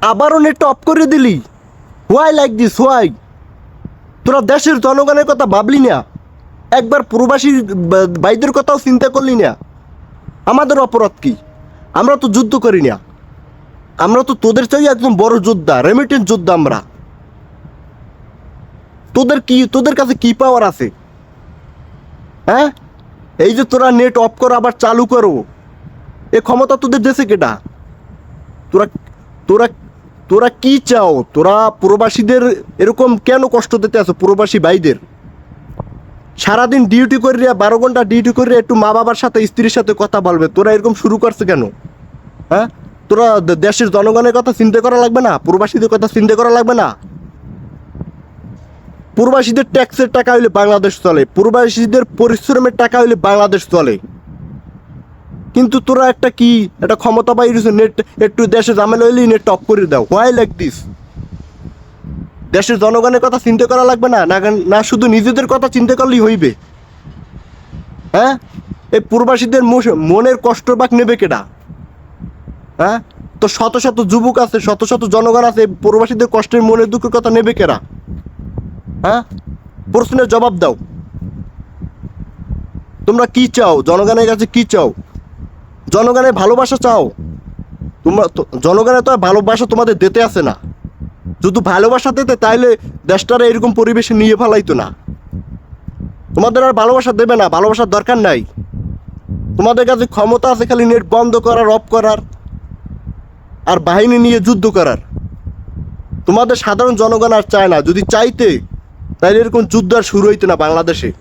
আবারও net off করে দিলি। হোয়াই লাইক দিস হোয়াই তোরা দেশের জনগণের কথা ভাবলি না। একবার প্রবাসী বা- ভাইদের কথাও চিন্তা করলি না। আমাদের অপরাধ কি? আমরা তো যুদ্ধ করি না। আমরা তো তোদের চাই একদম বড় যোদ্ধা রেমিটেন্স যোদ্ধা আমরা। তোদের কি, তোদের কাছে কি পাওয়ার আছে? হ্যাঁ? এই যে তোরা নেট অফ করো আবার চালু করো। এ ক্ষমতা তোদের দেশে কেটা তোরা তোরা তোরা কি চাও? তোরা প্রবাসীদের এরকম কেন কষ্ট দিতে আছো, প্রবাসী ভাইদের? সারাদিন ডিউটি করিয়া, বারো ঘণ্টা ডিউটি করিয়া একটু মা বাবার সাথে, স্ত্রীর সাথে কথা বলবে। তোরা এরকম শুরু করছে কেন? হ্যাঁ? তোরা দেশের জনগণের কথা চিন্তা করা লাগবে না? প্রবাসীদের কথা চিন্তা করা লাগবে না? প্রবাসীদের ট্যাক্সের টাকা হইলে বাংলাদেশ চলে। প্রবাসীদের পরিশ্রমের টাকা হইলে বাংলাদেশ চলে। কিন্তু তোরা একটা কি? একটা ক্ষমতা পাই নেট একটু দেশে ঝামেলা হইলে নেট টপ করে দাও। হোয়াই লাইক দিস দেশের জনগণের কথা চিন্তা করা লাগবে না না শুধু নিজেদের কথা চিন্তা করলেই হইবে। হ্যাঁ? এই প্রবাসীদের মনের কষ্ট বাক নেবে কেডা? হ্যাঁ? তো শত শত যুবক আছে, শত শত জনগণ আছে প্রবাসীদের কষ্টের মনের দুঃখের কথা নেবে কেরা হ্যাঁ? প্রশ্নের জবাব দাও। তোমরা কি চাও? জনগণের কাছে কি চাও? জনগণের ভালোবাসা চাও। তোমরা জনগণের তো ভালোবাসা তোমাদের দিতে আসে না। যদি ভালোবাসা দিতে, তাইলে দেশটারে এরকম পরিবেশে নিয়ে ফেলাইতো না। তোমাদের আর ভালোবাসা দেবে না, ভালোবাসার দরকার নাই। তোমাদের কাছে ক্ষমতা আছে খালি নেট বন্ধ করার, অফ করার, আর বাহিনী নিয়ে যুদ্ধ করার। তোমাদের সাধারণ জনগণ আর চায় না। যদি চাইতে তাহলে এরকম যুদ্ধ আর শুরু হইতো না বাংলাদেশে।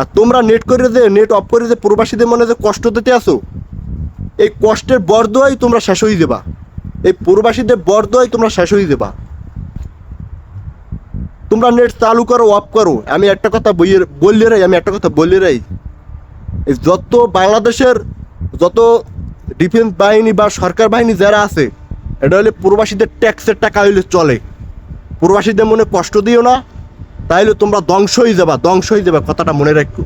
আর তোমরা নেট করে যে নেট অফ করে যে প্রবাসীদের মনে যে কষ্ট দিতে আসো এই কষ্টের বরদোয়াই তোমরা শেষ হয়ে দেবা এই প্রবাসীদের বরদোয়াই তোমরা শেষ হয়ে দেবা তোমরা নেট চালু করো অফ করো। আমি একটা কথা বইয়ে, বললে রাই, আমি একটা কথা বললে রাই। এই যত বাংলাদেশের যত ডিফেন্স বাহিনী বা সরকার বাহিনী যারা আছে, এটা হলে প্রবাসীদের ট্যাক্সের টাকা হইলে চলে। প্রবাসীদের মনে কষ্ট দিও না। তাইলে তোমরা ধ্বংস হয়ে যাবা ধ্বংস হয়ে যাবে কথাটা মনে রাখো।